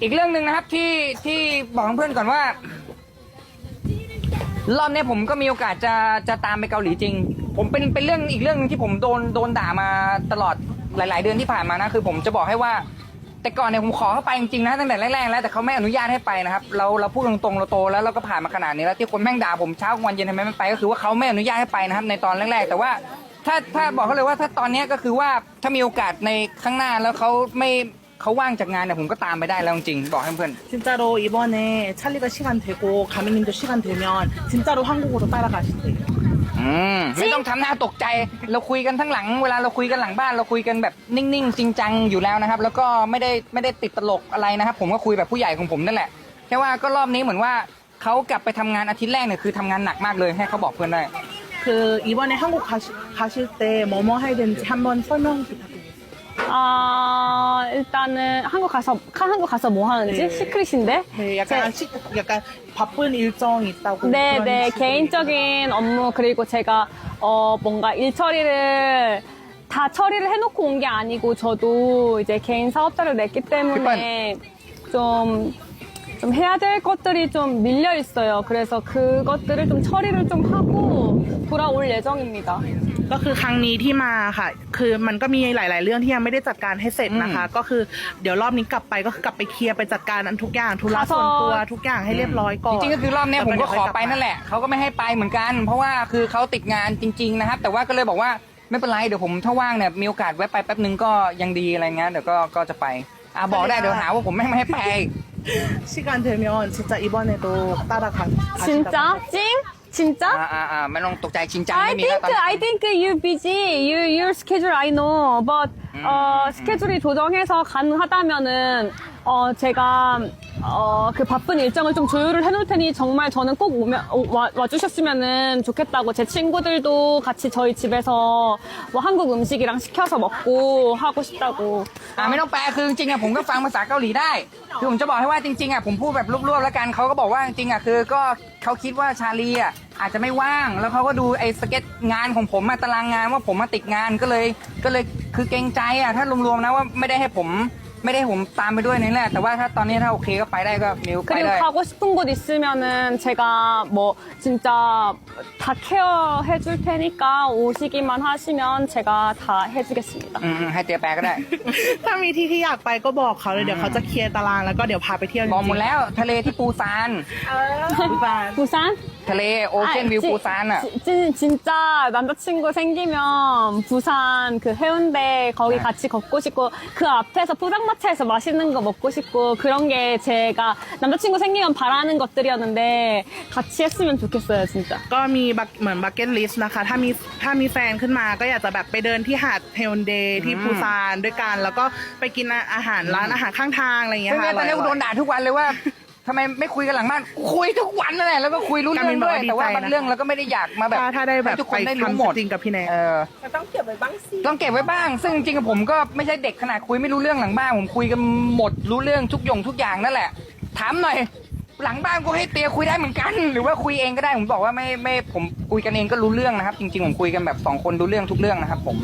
อีกเรื่องหนึ่งนะครับที่ที่บอกเพื่อนก่อนว่า รอบนี้ผมก็มีโอกาสจะจะตามไปเกาหลีจริง ผมเป็นเป็นเรื่องอีกเรื่องหนึงที่ผมโดนโดนด่ามาตลอดหลาย ๆ เดือนที่ผ่านมานะคือ ผมจะบอกให้ว่า แต่ก่อนเนี่ยผมขอเข้าไปจริงๆนะตั้งแต่แรกๆแล้วแต่เขาไม่อนุญาตให้ไปนะครับ เราเราพูดตรงๆเราโตแล้วเราก็ผ่านมาขนาดนี้แล้วที่คนแม่งด่าผมเช้ากลางวันเย็นทำไมไม่ไป ก็คือว่าเขาไม่อนุญาตให้ไปนะครับ ในตอนแรกๆ แต่ว่าถ้าถ้าบอกเขาเลยว่าถ้าตอนนี้ก็คือว่าถ้ามีโอกาสในข้างหน้าแล้วเขาไม่ เขาว่างจากงานเนี่ยผมก็ตามไปได้แล้วจริงๆบอกให้เพื่อน 진짜로 이번에 찰리가 시간 되고 가미님도 시간 되면 진짜로 한국으로 따라가신대요. อืมไม่ต้องทำหน้าตกใจ เราคุยกันทั้งหลัง เวลาเราคุยกันหลังบ้านเราคุยกันแบบนิ่งๆ จริงจังอยู่แล้วนะครับ แล้วก็ไม่ได้ไม่ได้ติดตลกอะไรนะครับ ผมก็คุยแบบผู้ใหญ่ของผมนั่นแหละแค่ว่าก็รอบนี้เหมือนว่าเขากลับไปทำงานอาทิตย์แรกเนี่ยคือทำงานหนักมากเลยให้เขาบอกเพื่อนได้ 그 이번에 한국 가시, 가실 때 뭐뭐 해야 되는지 한번 설명 부탁드립니다. 아, 일단은 한국 가서, 한국 가서 뭐 하는지? 네. 시크릿인데? 네, 약간 제- 시, 약간 바쁜 일정이 있다고. 네, 네. 개인적인 업무, 그리고 제가, 어, 뭔가 일 처리를 다 처리를 해놓고 온 게 아니고, 저도 이제 개인 사업자를 냈기 때문에 좀, 좀 해야 될 것들이 좀 밀려 있어요. 그래서 그것들을 좀 처리를 좀 하고 돌아올 예정입니다. ก็คือครั้งนี้ที่มาค่ะ คือมันก็มีหลาย ๆ เรื่องที่ยังไม่ได้จัดการให้เสร็จนะคะ ก็คือเดี๋ยวรอบนี้กลับไปก็คือกลับไปเคลียร์ไปจัดการอันทุกอย่างธุระส่วนตัวทุกอย่างให้เรียบร้อยก่อน จริงๆก็คือรอบเนี้ยผมก็ขอไปนั่นแหละเขาก็ไม่ให้ไปเหมือนกัน เพราะว่าคือเขาติดงานจริง ๆ นะครับ แต่ว่าก็เลยบอกว่าไม่เป็นไรเดี๋ยวผมถ้าว่างเนี่ยมีโอกาสแวะไปแป๊บนึงก็ยังดีอะไรเงี้ยเดี๋ยวก็ก็จะไปอ่ะบอกได้เดี๋ยวหาว่าผมไม่ไม่ให้ไป 시간 되면 진짜 이번에도 따라가. 진짜? 찡? 진짜? อ่าอ่าอ่าไม่ต้องตกใจชินจัง I ไม่มีแล้ว think ตอนนี้ I think you busy. You your schedule I know. But 어, 스케줄이 조정해서 가능하다면은 어 제가 어그 바쁜 일정을 좀 조율을 해놓을 테니 정말 저는 꼭 오면 오- 와, 와주셨으면은 좋겠다고 제 친구들도 같이 저희 집에서 뭐 한국 음식이랑 시켜서 먹고 하고 싶다고. อ่าไม่ต้องแปลคือจริงๆอ่ะผมก็ฟังภาษาเกาหลีได้ คือผมจะบอกให้ว่าจริงๆอ่ะผมพูดแบบรวบๆแล้วกันเขาก็บอกว่าจริงๆอ่ะคือก็เขาคิดว่าชาลีอ่ะอาจจะไม่ว่าง แล้วเขาก็ดูไอ้สเก็ตงานของผมมาตารางงานว่าผมมาติดงานก็เลยก็เลยคือเกรงใจอ่ะถ้ารวมๆนะว่าไม่ได้ให้ผม ไม่ได้ให้ผมตามไปด้วยนี่แหละแต่ว่าถ้าตอนนี้ถ้าโอเคก็ไปได้ก็มิวไป 그리고 ได้ 가고 싶은 곳 있으면은 제가 뭐 진짜 다 케어해 줄 테니까 오시기만 하시면 제가 다 해주겠습니다. อืมๆให้เตียแปลก็ได้ ถ้ามีที่ที่อยากไปก็บอกเขาเลยเดี๋ยวเขาจะเคลียร์ตารางแล้วก็เดี๋ยวพาไปเที่ยวจริง บอกหมดแล้วทะเลที่ปูซาน ๆ 부산? ทะเลโอเชียนวิว 아, 지- ปูซานอ่ะ 지- 진, 진짜 남자친구 생기면 부산 그 해운대 거기 네. 같이 걷고 싶고 그 앞에서 포장 마차에서 맛있는 거 먹고 싶고 그런 게 제가 남자친구 생기면 바라는 것들이었는데 같이 했으면 좋겠어요 진짜. ก็มีบักเหมือนบักเก็ตลิสต์นะคะ ถ้ามีถ้ามีแฟนขึ้นมาก็อยากจะแบบไปเดินที่หาดเฮลเดย์ที่ปูซานด้วยกัน แล้วก็ไปกินอาหารร้านอาหารข้างทางอะไรอย่างเงี้ย ซึ่ง ค่ะ เนี่ยตอนนี้กูโดนด่าทุกวันเลยว่า ทำไมไม่คุยกันหลังบ้าน คุยทุกวันนั่นแหละแล้วก็คุยรู้เรื่องด้วย แต่ว่าบางเรื่องเราก็ไม่ได้อยากมาแบบถ้าถ้าได้แบบให้ทุกคไปนได้รู้หมดทำจริงกับพี่แนน เออต้องเก็บไว้บ้างสิ ต้องเก็บไว้บ้าง ซึ่งจริงๆกับผมก็ไม่ใช่เด็กขนาดคุยไม่รู้เรื่องหลังบ้าน ผมคุยกันหมดรู้เรื่องทุกอย่างทุกอย่างนั่นแหละ ถามหน่อย หลังบ้านก็ให้เตียคุยได้เหมือนกัน หรือว่าคุยเองก็ได้ ผมบอกว่าไม่ไม่ผมคุยกันเองก็รู้เรื่องนะครับ จริง ๆ ผมคุยกันแบบสองคนรู้เรื่องทุกเรื่องนะครับผม